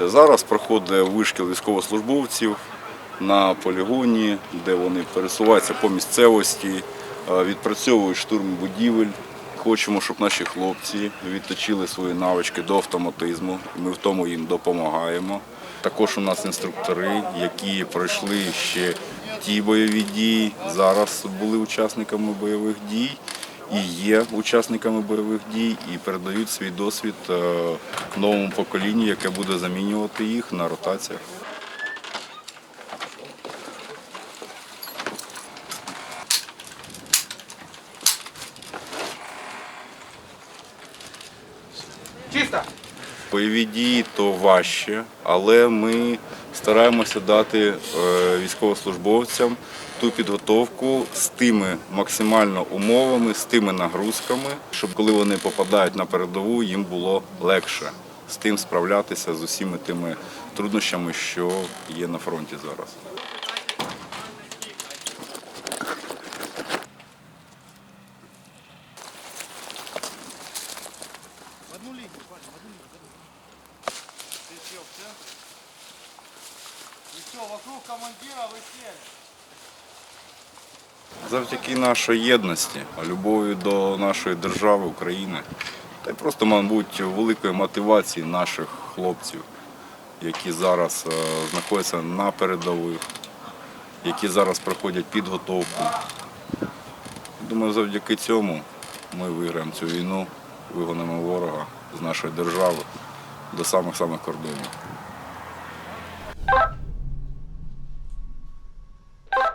Зараз проходить вишкіл військовослужбовців на полігоні, де вони пересуваються по місцевості, е, відпрацьовують штурм будівель. Хочемо, щоб наші хлопці відточили свої навички до автоматизму. Ми в тому їм допомагаємо. Також у нас інструктори, які пройшли ще ті бойові дії, зараз були учасниками бойових дій і є учасниками бойових дій, і передають свій досвід е, новому поколінню, яке буде замінювати їх на ротаціях. Чисто. Бойові дії то важче, але ми стараємося дати е, військовослужбовцям ту підготовку з тими максимально умовами, з тими нагрузками, щоб коли вони попадають на передову, їм було легше з тим справлятися з усіма тими труднощами, що є на фронті зараз. И все, вокруг командира вы сели. Завдяки нашій єдності, любові до нашої держави України, та й просто, мабуть, великої мотивації наших хлопців, які зараз е, знаходяться на передових, які зараз проходять підготовку. Думаю, завдяки цьому ми виграємо цю війну, вигонимо ворога з нашої держави до самих-самих кордонів.